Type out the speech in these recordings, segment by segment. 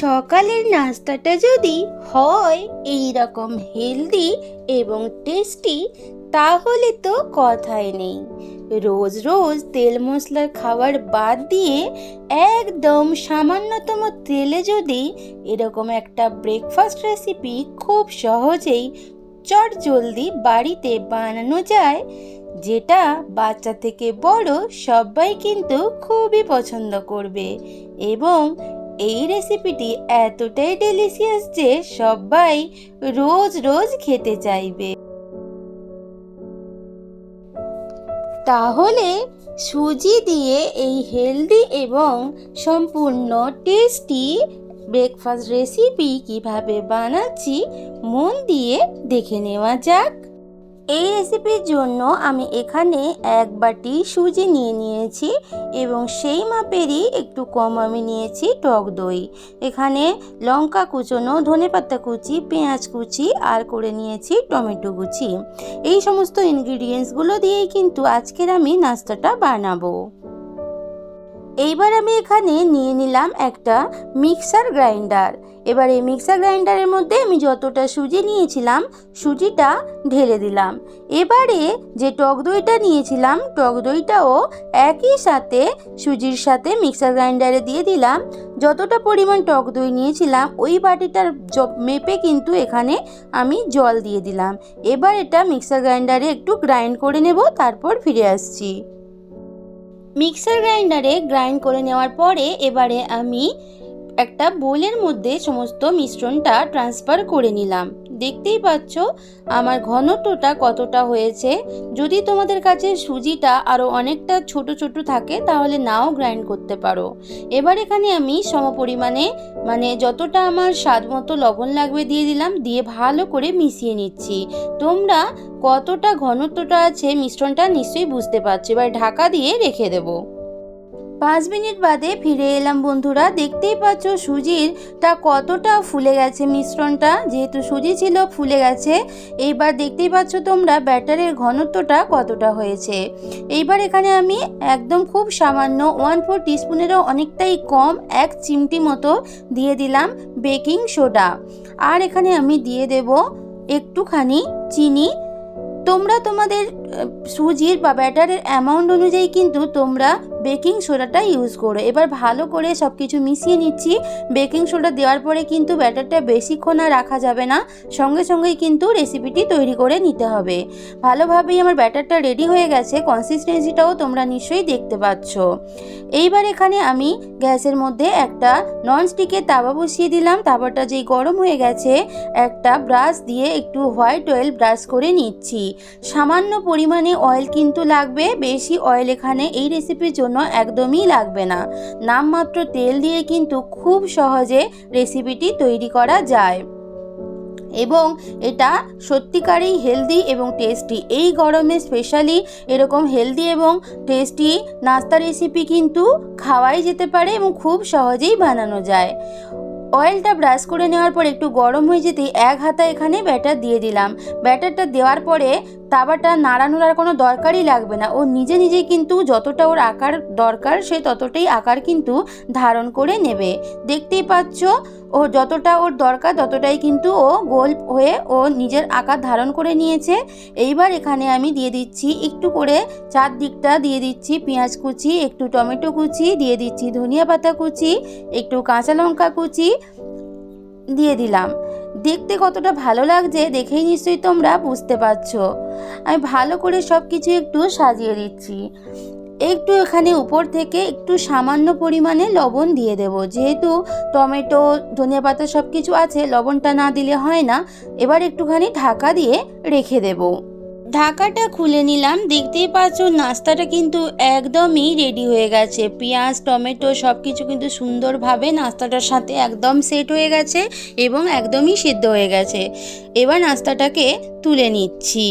সকালের নাস্তাটা যদি হয় এই রকম হেলদি এবং টেস্টি তাহলে তো কথাই নেই। রোজ রোজ তেল মশলার খাবার বাদ দিয়ে একদম সামান্যতম তেলে যদি এরকম একটা ব্রেকফাস্ট রেসিপি খুব সহজেই চট জলদি বাড়িতে বানানো যায়, যেটা বাচ্চা থেকে বড় সবাই কিন্তু খুবই পছন্দ করবে। এবং এই রেসিপিটি এতটাই ডেলিশিয়াস যে সবাই রোজ রোজ খেতে চাইবে। তাহলে সুজি দিয়ে এই হেলদি এবং সম্পূর্ণ টেস্টি ব্রেকফাস্ট রেসিপি কীভাবে বানাচ্ছি, মন দিয়ে দেখে নেওয়া যাক। এই রেসিপির জন্য আমি এখানে এক বাটি সুজি নিয়ে নিয়েছি এবং সেই মাপেরই একটু কম আমি নিয়েছি টক দই। এখানে লঙ্কা কুচোনো ধনেপাতা কুচি, পেঁয়াজ কুচি আর করে নিয়েছি টমেটো কুচি। এই সমস্ত ইনগ্রিডিয়েন্টসগুলো দিয়েই কিন্তু আজকের আমি নাস্তাটা বানাবো। এইবার আমি এখানে নিয়ে নিলাম একটা মিক্সার গ্রাইন্ডার। এবার এই মিক্সার গ্রাইন্ডারের মধ্যে আমি যতটা সুজি নিয়েছিলাম, সুজিটা ঢেলে দিলাম। এবারে যে টক দইটা নিয়েছিলাম, টক দইটাও একই সাথে সুজির সাথে মিক্সার গ্রাইন্ডারে দিয়ে দিলাম। যতটা পরিমাণ টক দই নিয়েছিলাম, ওই বাটিটার মেপে কিন্তু এখানে আমি জল দিয়ে দিলাম। এবার এটা মিক্সার গ্রাইন্ডারে একটু গ্রাইন্ড করে নেব, তারপর ফিরে আসছি। মিক্সার গ্রাইন্ডারে গ্রাইন্ড করে নেওয়ার পরে এবারে আমি একটা বোলের মধ্যে সমস্ত মিশ্রণটা ট্রান্সফার করে নিলাম। দেখতেই পাচ্ছ, আমার ঘনত্বটা কতটা হয়েছে। যদি তোমাদের কাছে সুজিটা আরও অনেকটা ছোট ছোট থাকে, তাহলে নাও গ্রাইন্ড করতে পারো। এবার এখানে আমি সমপরিমাণে মানে যতটা আমার স্বাদ মতো লবণ লাগবে দিয়ে দিলাম, দিয়ে ভালো করে মিশিয়ে নিচ্ছি। তোমরা কতটা ঘনত্বটা আছে মিশ্রণটা নিশ্চয়ই বুঝতে পারছ। এবার ঢাকা দিয়ে রেখে দেবো। পাঁচ মিনিট বাদে ফিরে এলাম বন্ধুরা। দেখতেই পাচ্ছ সুজিরটা কতটা ফুলে গেছে মিশ্রণটা। যেহেতু সুজি ছিল, ফুলে গেছে। এইবার দেখতেই পাচ্ছ তোমরা ব্যাটারের ঘনত্বটা কতটা হয়েছে। এইবার এখানে আমি একদম খুব সামান্য ওয়ান ফোর টিস্পুনেরও অনেকটাই কম এক চিমটি মতো দিয়ে দিলাম বেকিং সোডা। আর এখানে আমি দিয়ে দেব একটুখানি চিনি। তোমরা তোমাদের সুজির বা ব্যাটারের অ্যামাউন্ট অনুযায়ী কিন্তু তোমরা বেকিং সোডাটা ইউজ করো। এবার ভালো করে সব কিছু মিশিয়ে নিচ্ছি। বেকিং সোডা দেওয়ার পরে কিন্তু ব্যাটারটা বেশিক্ষণ আর রাখা যাবে না। সঙ্গে সঙ্গেই কিন্তু রেসিপিটি তৈরি করে নিতে হবে। ভালোভাবেই আমার ব্যাটারটা রেডি হয়ে গেছে। কনসিস্টেন্সিটাও তোমরা নিশ্চয়ই দেখতে পাচ্ছ। এইবার এখানে আমি গ্যাসের মধ্যে একটা ননস্টিকের তাওয়া বসিয়ে দিলাম। তাওয়াটা যেই গরম হয়ে গেছে, একটা ব্রাশ দিয়ে একটু হোয়াইট অয়েল ব্রাশ করে নিচ্ছি। সামান্য পরিমাণে অয়েল কিন্তু লাগবে। বেশি অয়েল এখানে এই রেসিপির জন্য একদমই লাগবে না। নামমাত্র তেল দিয়ে কিন্তু খুব সহজে রেসিপিটি তৈরি করা যায়। এবং এটা সত্যিকারেই হেলদি এবং টেস্টি এই গরমে স্পেশালি এরকম হেলদি এবং টেস্টি নাস্তা রেসিপি কিন্তু খাওয়াই যেতে পারে এবং খুব সহজেই বানানো যায়। অয়েলটা ব্রাশ করে নেওয়ার পর একটু গরম হয়ে যেতেই এক হাতা এখানে ব্যাটার দিয়ে দিলাম। ব্যাটারটা দেওয়ার পরে তাবাটা নাড়ানোর আর কোনো দরকারই লাগবে না। ও নিজে নিজেই কিন্তু যতটা ওর আকার দরকার সে ততটাই আকার কিন্তু ধারণ করে নেবে। দেখতেই পাচ্ছ ও যতটা ওর দরকার ততটাই কিন্তু ও গোল হয়ে ও নিজের আকার ধারণ করে নিয়েছে। এইবার এখানে আমি দিয়ে দিচ্ছি একটু করে চারদিকটা দিয়ে দিচ্ছি পেঁয়াজ কুচি, একটু টমেটো কুচি, দিয়ে দিচ্ছি ধনিয়া পাতা কুচি, একটু কাঁচা লঙ্কা কুচি দিয়ে দিলাম। দেখতে কতটা ভালো লাগছে দেখেই নিশ্চয়ই তোমরা বুঝতে পারছ। আমি ভালো করে সব কিছু একটু সাজিয়ে দিচ্ছি। একটু এখানে উপর থেকে একটু সামান্য পরিমাণে লবণ দিয়ে দেব। যেহেতু টমেটো, ধনিয়া পাতা সব কিছু আছে, লবণটা না দিলে হয় না। এবার একটুখানি ঢাকা দিয়ে রেখে দেব। ঢাকাটা খুলে নিলাম। দেখতেই পাচ্ছ, নাস্তাটা কিন্তু একদমই রেডি হয়ে গেছে। পেঁয়াজ, টমেটো সব কিছু কিন্তু সুন্দরভাবে নাস্তাটার সাথে একদম সেট হয়ে গেছে এবং একদমই সিদ্ধ হয়ে গেছে। এবার নাস্তাটাকে তুলে নিচ্ছি।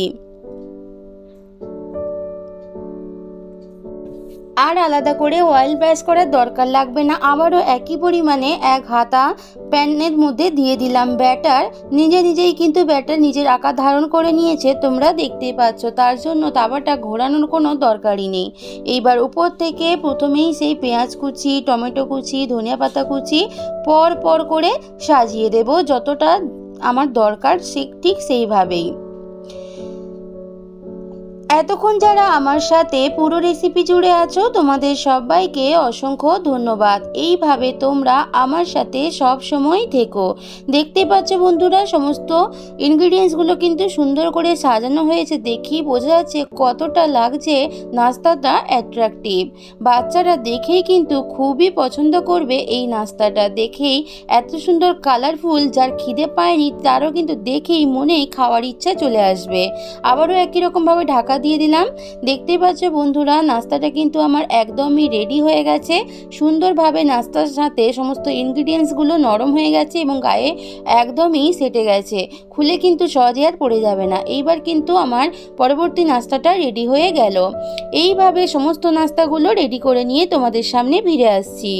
আর আলাদা করে অয়েল ব্রাশ করার দরকার লাগবে না। আবারও একই পরিমাণে এক হাতা প্যানের মধ্যে দিয়ে দিলাম ব্যাটার নিজে নিজেই কিন্তু ব্যাটার নিজের আকার ধারণ করে নিয়েছে, তোমরা দেখতেই পাচ্ছ। তার জন্য তাওয়াটা ঘোরানোর কোনো দরকারই নেই। এইবার উপর থেকে প্রথমেই সেই পেঁয়াজ কুচি, টমেটো কুচি, ধনিয়া পাতা কুচি পর পর করে সাজিয়ে দেব। যতটা আমার দরকার সে ঠিক সেইভাবেই। এতক্ষণ যারা আমার সাথে পুরো রেসিপি জুড়ে আছো, তোমাদের সবাইকে অসংখ্য ধন্যবাদ। এইভাবে তোমরা আমার সাথে সব সময় থেকো। দেখতে পাচ্ছ বন্ধুরা, সমস্ত ইনগ্রিডিয়েন্টসগুলো কিন্তু সুন্দর করে সাজানো হয়েছে দেখি বোঝা যাচ্ছে কতটা লাগছে নাস্তাটা অ্যাট্রাকটিভ বাচ্চারা দেখেই কিন্তু খুবই পছন্দ করবে এই নাস্তাটা। দেখেই এত সুন্দর কালারফুল যার খিদে পায়নি, তারও কিন্তু দেখেই মনে খাওয়ার ইচ্ছা চলে আসবে। আবারও একই রকমভাবে ঢাকা দিয়ে দিলাম। দেখতেই পাচ্ছ বন্ধুরা, নাস্তাটা কিন্তু আমার একদমই রেডি হয়ে গেছে। সুন্দরভাবে নাস্তার সাথে সমস্ত ইনগ্রিডিয়েন্টসগুলো নরম হয়ে গেছে এবং গায়ে একদমই সেটে গেছে। খুলে কিন্তু সহজে আর পড়ে যাবে না। এইবার কিন্তু আমার পরবর্তী নাস্তাটা রেডি হয়ে গেল। এইভাবে সমস্ত নাস্তাগুলো রেডি করে নিয়ে তোমাদের সামনে ফিরে আসছি।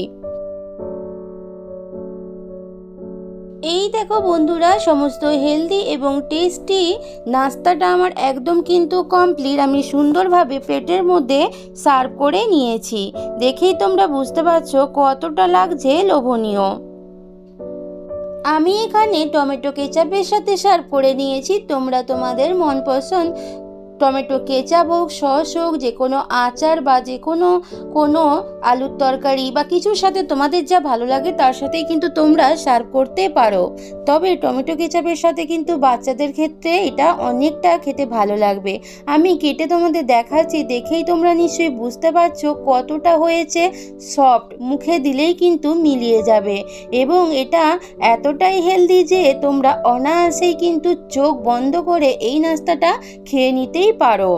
এই দেখো বন্ধুরা, সমস্ত হেলদি এবং টেস্টি নাস্তাটা আমার একদম কিন্তু কমপ্লিট আমি সুন্দরভাবে প্লেটের মধ্যে সার্ভ করে নিয়েছি। দেখেই তোমরা বুঝতে পারছ কতটা লাগছে লোভনীয়। আমি এখানে টমেটো কেচাপের সাথে সার্ভ করে নিয়েছি। তোমরা তোমাদের মনপসন্দ টমেটো কেচাপ হোক, সস হোক, যে কোনো আচার বা যে কোনো কোনো আলুর তরকারি বা কিছুর সাথে তোমাদের যা ভালো লাগে তার সাথেই কিন্তু তোমরা সার্ভ করতে পারো। তবে টমেটো কেচাপের সাথে কিন্তু বাচ্চাদের ক্ষেত্রে এটা অনেকটা খেতে ভালো লাগবে। আমি কেটে তোমাদের দেখাচ্ছি, দেখেই তোমরা নিশ্চয়ই বুঝতে পারছ কতটা হয়েছে সফট মুখে দিলেই কিন্তু মিলিয়ে যাবে। এবং এটা এতটাই হেলদি যে তোমরা অনায়াসেই কিন্তু চোখ বন্ধ করে এই নাস্তাটা খেয়ে নিতেই পারো।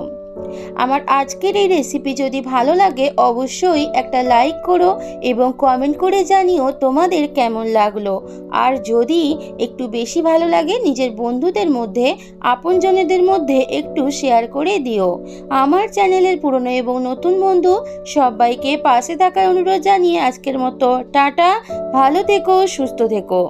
আমার আজকের এই রেসিপি যদি ভালো লাগে, অবশ্যই একটা লাইক করো এবং কমেন্ট করে জানিও তোমাদের কেমন লাগল। আর যদি একটু বেশি ভালো লাগে, নিজের বন্ধুদের মধ্যে, আপনজনেদের মধ্যে একটু শেয়ার করে দিও। আমার চ্যানেলের পুরনো এবং নতুন বন্ধু, সবাইকে পাশে থাকার অনুরোধ জানিয়ে আজকের মতো টাটা। ভালো থেকো, সুস্থ থেকো।